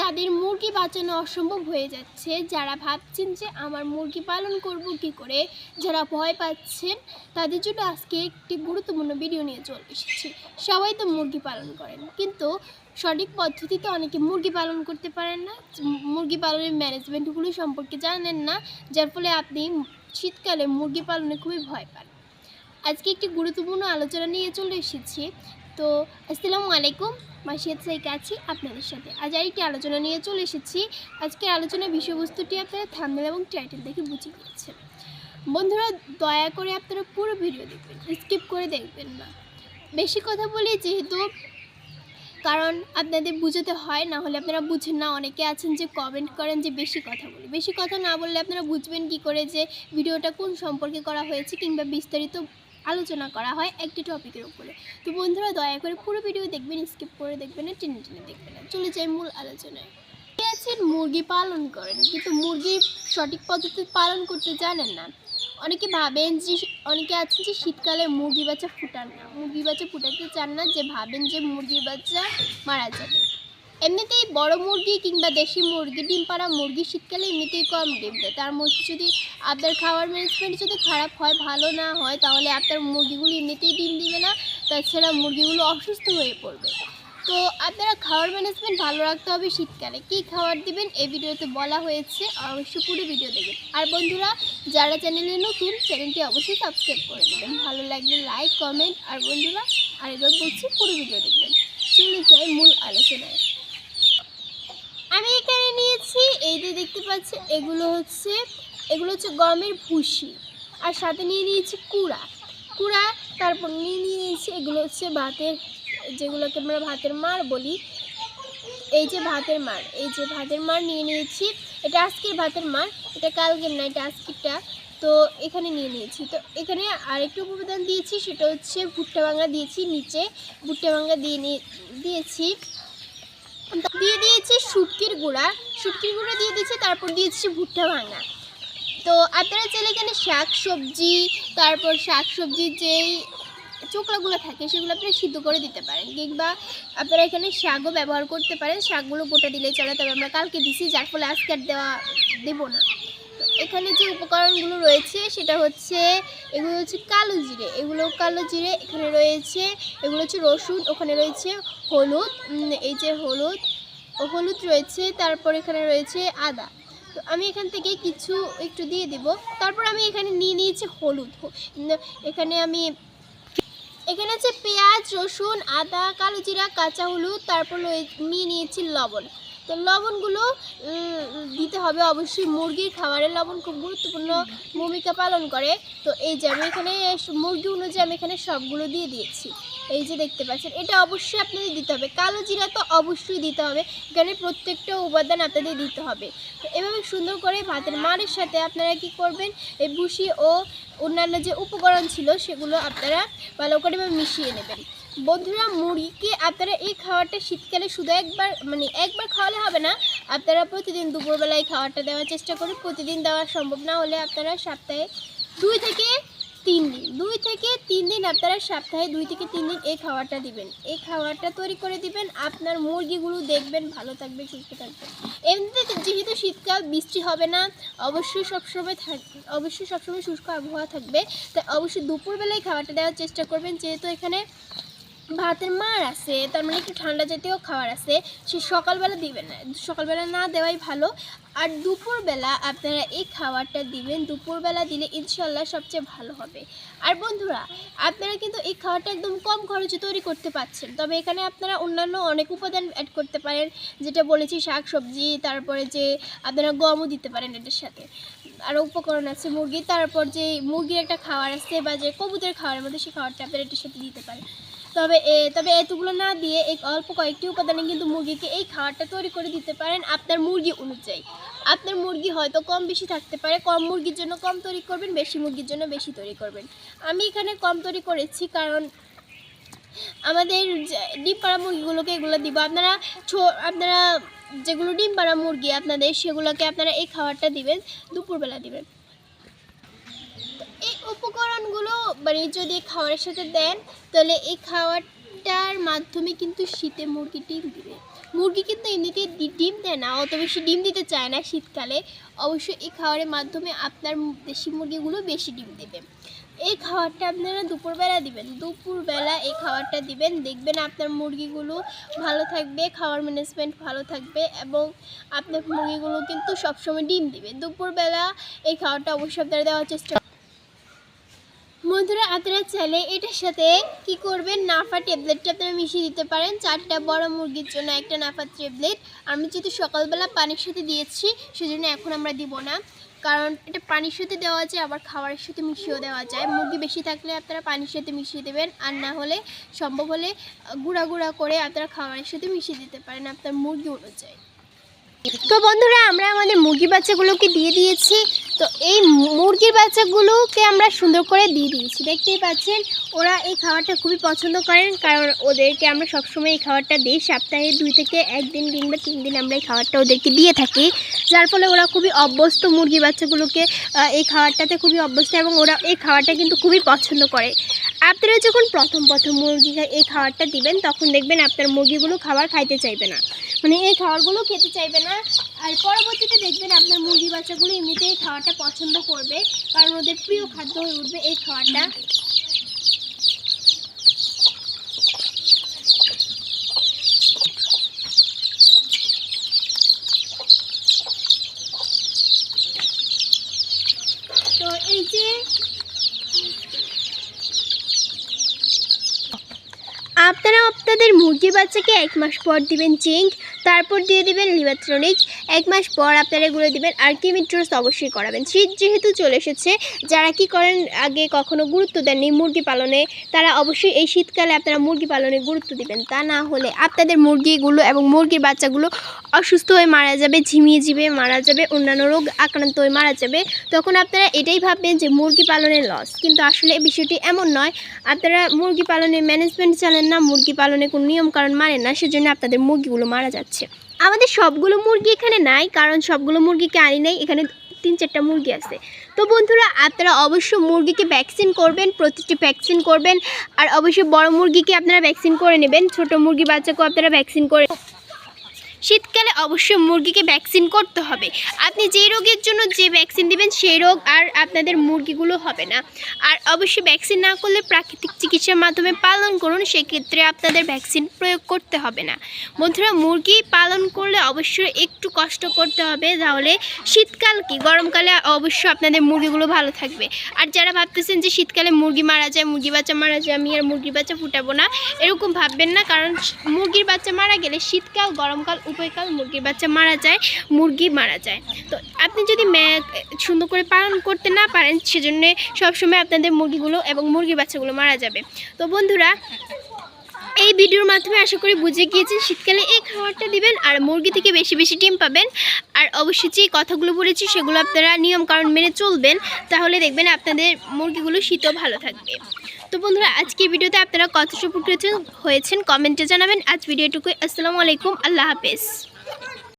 যাদের মুরগি বাঁচানো অসম্ভব হয়ে যাচ্ছে, যারা ভাবছেন যে আমার মুরগি পালন করব কি করে, যারা ভয় পাচ্ছেন, তাদের জন্য আজকে একটি গুরুত্বপূর্ণ ভিডিও নিয়ে চলে এসেছি। সবাই তো মুরগি পালন করেন, কিন্তু সঠিক পদ্ধতিতে অনেকে মুরগি পালন করতে পারেন না, মুরগি পালনের ম্যানেজমেন্টগুলো সম্পর্কে জানেন না, যার ফলে আপনি শীতকালে মুরগি পালনে খুবই ভয় পান। আজকে একটি গুরুত্বপূর্ণ আলোচনা নিয়ে চলে এসেছি। তো আসসালামু আলাইকুম, মাসিয়াত সাইকে আছি আপনাদের সাথে। আজ আরেকটি আলোচনা নিয়ে চলে এসেছি। আজকের আলোচনার বিষয়বস্তুটি আপনারা থাম্বনেল এবং টাইটেল দেখে বুঝে গিয়েছেন। বন্ধুরা, দয়া করে আপনারা পুরো ভিডিও দেখবেন স্কিপ করে দেখবেন না। বেশি কথা বলি যেহেতু, কারণ আপনাদের বুঝাতে হয়, না হলে আপনারা বুঝেন না। অনেকে আছেন যে কমেন্ট করেন যে বেশি কথা বলি। বেশি কথা না বললে আপনারা বুঝবেন কি করে যে ভিডিওটা কোন সম্পর্কে করা হয়েছে কিংবা বিস্তারিত আলোচনা করা হয় একটি টপিকের উপরে। তো বন্ধুরা, দয়া করে পুরো ভিডিও দেখবেন স্কিপ করে দেখবেন না টেনে টেনে দেখবেন না চলে যাই মূল আলোচনায়। আছেন? মুরগি পালন করেন। কিন্তু মুরগি সঠিক পদ্ধতিতে পালন করতে জানেন না। অনেকে ভাবেন যে, অনেকে আছেন যে শীতকালে মুরগি বাচ্চা ফুটান না। মুরগি বাচ্চা ফুটাতে চান না যে ভাবেন যে মুরগির বাচ্চা মারা যাবে। এমনিতেই বড় মুরগি কিংবা দেশি মুরগি, ডিম পাড়া মুরগি শীতকালে এমনিতেই কম ডিম দেয়। তার মধ্যে যদি আপনার খাওয়ার ম্যানেজমেন্ট যদি খারাপ হয়, ভালো না হয়, তাহলে আপনার মুরগিগুলো এমনিতেই ডিম দিবে না, তাছাড়া মুরগিগুলো অসুস্থ হয়ে পড়বে। তো আপনারা খাওয়ার ম্যানেজমেন্ট ভালো রাখতে হবে শীতকালে। কী খাবার দিবেন এই ভিডিওতে বলা হয়েছে, অবশ্যই পুরো ভিডিও দেখবেন। আর বন্ধুরা, যারা চ্যানেলে নতুন, চ্যানেলটি অবশ্যই সাবস্ক্রাইব করে দেবেন। ভালো লাগলে লাইক কমেন্ট আর বন্ধুরা, আর আরেকবার বলছি পুরো ভিডিও দেখবেন। চলে যাই মূল আলোচনায়। আমি এখানে নিয়েছি, এই যে দেখতে পাচ্ছি এগুলো হচ্ছে এগুলো হচ্ছে গমের ভুসি। আর সাথে নিয়ে নিয়েছি কুড়া। কুড়া, তারপর নিয়ে নিয়েছি, এগুলো হচ্ছে ভাতের, যেগুলোকে আমরা ভাতের মার বলি। এই যে ভাতের মার এই যে ভাতের মার নিয়ে নিয়েছি। এটা আজকের ভাতের মার এটা কালকের না, এটা আজকেরটা। তো এখানে নিয়ে নিয়েছি। তো এখানে আরেকটু উপাদান দিয়েছি, সেটা হচ্ছে ভুট্টা ভাঙা দিয়েছি, নিচে ভুট্টা ভাঙা দিয়ে দিয়েছি। দিয়ে দিয়েছি শুটকির গুঁড়া। শুটকির গুঁড়া দিয়ে দিয়েছি, তারপর দিয়েছি ভুট্টা ভাঙা। তো আপনারা চাইলে এখানে শাক সবজি, তারপর শাক সবজির যেই চোকলাগুলো থাকে, সেগুলো আপনারা সিদ্ধ করে দিতে পারেন। কিংবা আপনারা এখানে শাকও ব্যবহার করতে পারেন। শাকগুলো গোটা দিলে চলে, তবে আমরা কালকে দিছি, যার ফলে আজকে দেওয়া দেবো না। এখানে যে উপকরণগুলো রয়েছে, সেটা হচ্ছে, এগুলো হচ্ছে কালো জিরে। এগুলো কালো জিরে এখানে রয়েছে। এগুলো হচ্ছে রসুন, ওখানে রয়েছে হলুদ। এই যে হলুদ হলুদ রয়েছে, তারপর এখানে রয়েছে আদা। তো আমি এখান থেকে কিছু একটু দিয়ে দিব। তারপর আমি এখানে নিয়ে নিয়েছি হলুদ। এখানে আমি, এখানে আছে পেঁয়াজ, রসুন, আদা, কালো জিরা, কাঁচা হলুদ, তারপর নিয়ে নিয়েছি লবণ। তো লবণগুলো দিতে হবে অবশ্যই মুরগির খাবারের লবণ খুব গুরুত্বপূর্ণ ভূমিকা পালন করে। তো এই যে আমি এখানে মুরগি অনুযায়ী আমি এখানে সবগুলো দিয়ে দিয়েছি। এই যে দেখতে পাচ্ছেন, এটা অবশ্যই আপনাদের দিতে হবে। কালো জিরা তো অবশ্যই দিতে হবে। এখানে প্রত্যেকটা উপাদান আপনাদের দিতে হবে। তো এভাবে সুন্দর করে ভাতের মারের সাথে আপনারা কি করবেন, এই ভুসি ও অন্যান্য যে উপকরণ ছিল সেগুলো আপনারা ভালো করে মিশিয়ে নেবেন। বন্ধুরা মুরগিকে আপনারা এই খাবারটা শীতকালে শুধু একবার মানে একবার খাওয়ালে হবে না, আপনারা প্রতিদিন দুপুরবেলায় খাবারটা দেওয়ার চেষ্টা করুন। প্রতিদিন দেওয়া সম্ভব না হলে আপনারা সপ্তাহে দুই থেকে তিন দিন, দুই থেকে তিন দিন আপনারা সপ্তাহে দুই থেকে তিন দিন এই খাবারটা দিবেন। এই খাবারটা তৈরি করে দিবেন, আপনার মুরগিগুলো দেখবেন, ভালো থাকবে, সুস্থ থাকবে। এমনিতে যেহেতু শীতকাল, বৃষ্টি হবে না, অবশ্যই সবসময় থাকবে অবশ্যই সবসময় শুষ্ক আবহাওয়া থাকবে। তাই অবশ্যই দুপুরবেলায় খাবারটা দেওয়ার চেষ্টা করবেন, যেহেতু এখানে ভাতের মার আছে, তার মানে একটু ঠান্ডা জাতীয় খাবার আছে, সে সকালবেলা দিবেন না, সকালবেলা না দেওয়াই ভালো। আর দুপুরবেলা আপনারা এই খাবারটা দিবেন, দুপুরবেলা দিলে ইনশাল্লাহ সবচেয়ে ভালো হবে। আর বন্ধুরা, আপনারা কিন্তু এই খাবারটা একদম কম খরচে তৈরি করতে পারছেন, তবে এখানে আপনারা অন্যান্য অনেক উপাদান অ্যাড করতে পারেন, যেটা বলেছি শাক সবজি, তারপরে যে আপনারা গমও দিতে পারেন এটার সাথে। আরও উপকরণ আছে মুরগি, তারপর যে মুরগির একটা খাবার আছে, বা যে কবুতরের খাবারের মধ্যে সেই খাবারটা আপনারা এটার সাথে দিতে পারেন। তবে তবে এতগুলো না দিয়ে এই অল্প কয়েকটি উপাদানে কিন্তু মুরগিকে এই খাবারটা তৈরি করে দিতে পারেন আপনার মুরগি অনুযায়ী। আপনার মুরগি হয়তো কম বেশি থাকতে পারে, কম মুরগির জন্য কম তৈরি করবেন, বেশি মুরগির জন্য বেশি তৈরি করবেন। আমি এখানে কম তৈরি করেছি কারণ আমাদের ডিম পাড়া মুরগিগুলোকে এগুলো দিব। আপনারা আপনারা যেগুলো ডিম পাড়া মুরগি আপনাদের, সেগুলোকে আপনারা এই খাবারটা দিবেন, দুপুরবেলা দিবেন। উপকরণগুলো মানে যদি খাবারের সাথে দেন, তাহলে এই খাওয়ারটার মাধ্যমে কিন্তু শীতে মুরগি ডিম দিবে। মুরগি কিন্তু এমনিতে ডিম দেয় না, অত বেশি ডিম দিতে চায় না শীতকালে। অবশ্যই এই খাওয়ারের মাধ্যমে আপনার দেশি মুরগিগুলো বেশি ডিম দেবে। এই খাবারটা আপনারা দুপুরবেলা দিবেন। দুপুরবেলা এই খাবারটা দিবেন, দেখবেন আপনার মুরগিগুলো ভালো থাকবে খাওয়ার ম্যানেজমেন্ট ভালো থাকবে এবং আপনার মুরগিগুলো কিন্তু সবসময় ডিম দিবে। দুপুরবেলা এই খাবারটা অবশ্যই আপনারা দেওয়ার চেষ্টা বন্ধুরা, আপনারা চাইলে এটার সাথে কি করবেন? নাফা ট্যাবলেটটা আপনারা মিশিয়ে দিতে পারেন। চারটা বড় মুরগির জন্য একটা নাফা ট্যাবলেট। আমি যেহেতু সকালবেলা পানির সাথে দিয়েছি, সেজন্য এখন আমরা দিব না। কারণ এটা পানির সাথে দেওয়া যায়, আবার খাবারের সাথে মিশিয়েও দেওয়া যায়। মুরগি বেশি থাকলে আপনারা পানির সাথে মিশিয়ে দেবেন, আর না হলে সম্ভব হলে গুঁড়া গুঁড়া করে আপনারা খাবারের সাথে মিশিয়ে দিতে পারেন আপনার মুরগি অনুযায়ী। তো বন্ধুরা, আমরা আমাদের মুরগি বাচ্চাগুলোকে দিয়ে দিয়েছি। তো এই মুরগির বাচ্চাগুলোকে আমরা সুন্দর করে দিয়ে দিয়েছি। দেখতেই পাচ্ছেন, ওরা এই খাবারটা খুবই পছন্দ করেন, কারণ ওদেরকে আমরা সবসময় এই খাবারটা দিই। সপ্তাহে দুই থেকে একদিন কিংবা তিন দিন আমরা এই খাবারটা ওদেরকে দিয়ে থাকি। যার ফলে ওরা খুবই অভ্যস্ত মুরগি বাচ্চাগুলোকে এই খাবারটাতে খুবই অভ্যস্ত এবং ওরা এই খাবারটা কিন্তু খুবই পছন্দ করে। আপনারা যখন প্রথম প্রথম মুরগি এই খাবারটা দিবেন, তখন দেখবেন আপনার মুরগিগুলো খাবার খাইতে চাইবে না। মানে এই খাবারগুলো খেতে চাইবে না। আর পরবর্তীতে দেখবেন আপনার মুরগি বাচ্চাগুলো এমনিতেই খাওয়াটা পছন্দ করবে, কারণ ওদের প্রিয় খাদ্য হয়ে উঠবে এই খাবারটা তো এই যে আপনারা আপনাদের মুরগি বাচ্চাকে এক মাস পর দিবেন জিঙ্ক তারপর দিয়ে দিবেন লিভাট্রনিক এক মাস পর আপনারা এগুলো দিবেন, আর কিমিট্রোস অবশ্যই করাবেন। শীত যেহেতু চলে এসেছে, যারা কি করেন, আগে কখনো গুরুত্ব দেননি মুরগি পালনে, তারা অবশ্যই এই শীতকালে আপনারা মুরগি পালনে গুরুত্ব দিবেন। তা না হলে আপনাদের মুরগিগুলো এবং মুরগির বাচ্চাগুলো অসুস্থ হয়ে মারা যাবে, ঝিমিয়ে জিবে মারা যাবে, অন্যান্য রোগ আক্রান্ত হয়ে মারা যাবে। তখন আপনারা এটাই ভাববেন যে মুরগি পালনের লস কিন্তু আসলে এই বিষয়টি এমন নয়, আপনারা মুরগি পালনের ম্যানেজমেন্ট চালেন না, মুরগি পালনে কোনো নিয়ম কারণ মানেন না, সেজন্য আপনাদের মুরগিগুলো মারা যাচ্ছে। আমাদের সবগুলো মুরগি এখানে নাই, কারণ সবগুলো মুরগিকে আনি নাই, এখানে তিন চারটা মুরগি আছে। তো বন্ধুরা, আপনারা অবশ্য মুরগিকে ভ্যাকসিন করবেন, প্রতিটি ভ্যাকসিন করবেন, আর অবশ্যই বড় মুরগিকে আপনারা ভ্যাকসিন করে নেবেন, ছোট মুরগি বাচ্চাকেও আপনারা ভ্যাকসিন করে শীতকালে অবশ্যই মুরগিকে ভ্যাকসিন করতে হবে। আপনি যে রোগের জন্য যে ভ্যাকসিন দিবেন সেই রোগ আর আপনাদের মুরগিগুলো হবে না। আর অবশ্যই ভ্যাকসিন না করলে প্রাকৃতিক চিকিৎসার মাধ্যমে পালন করুন, সেক্ষেত্রে আপনাদের ভ্যাকসিন প্রয়োগ করতে হবে না। বন্ধুরা, মুরগি পালন করলে অবশ্যই একটু কষ্ট করতে হবে, তাহলে শীতকাল কি? গরমকালে অবশ্যই আপনাদের মুরগিগুলো ভালো থাকবে। আর যারা ভাবতেছেন যে শীতকালে মুরগি মারা যায় মুরগি বাচ্চা মারা যায়, আমি আর মুরগির বাচ্চা ফুটাবো না, এরকম ভাববেন না, কারণ মুরগির বাচ্চা মারা গেলে শীতকাল, গরমকাল উভয়কাল মুরগির বাচ্চা মারা যায়, মুরগি মারা যায়। তো আপনি যদি সুন্দর করে পালন করতে না পারেন, সেজন্য সবসময় আপনাদের মুরগিগুলো এবং মুরগির বাচ্চাগুলো মারা যাবে। তো বন্ধুরা, এই ভিডিওর মাধ্যমে আশা করি বুঝে গিয়েছেন, শীতকালে এই খাবারটা দিবেন আর মুরগি থেকে বেশি বেশি ডিম পাবেন। আর অবশ্যই যে কথাগুলো বলেছি, সেগুলো আপনারা নিয়ম কারণ মেনে চলবেন, তাহলে দেখবেন আপনাদের মুরগিগুলো শীতও ভালো থাকবে। তো বন্ধুরা, আজকে ভিডিওতে আপনারা কত উপকৃত হয়েছেন কমেন্টে জানাবেন। আজ ভিডিওটুকু আসসালামু আলাইকুম। আল্লাহ হাফেজ।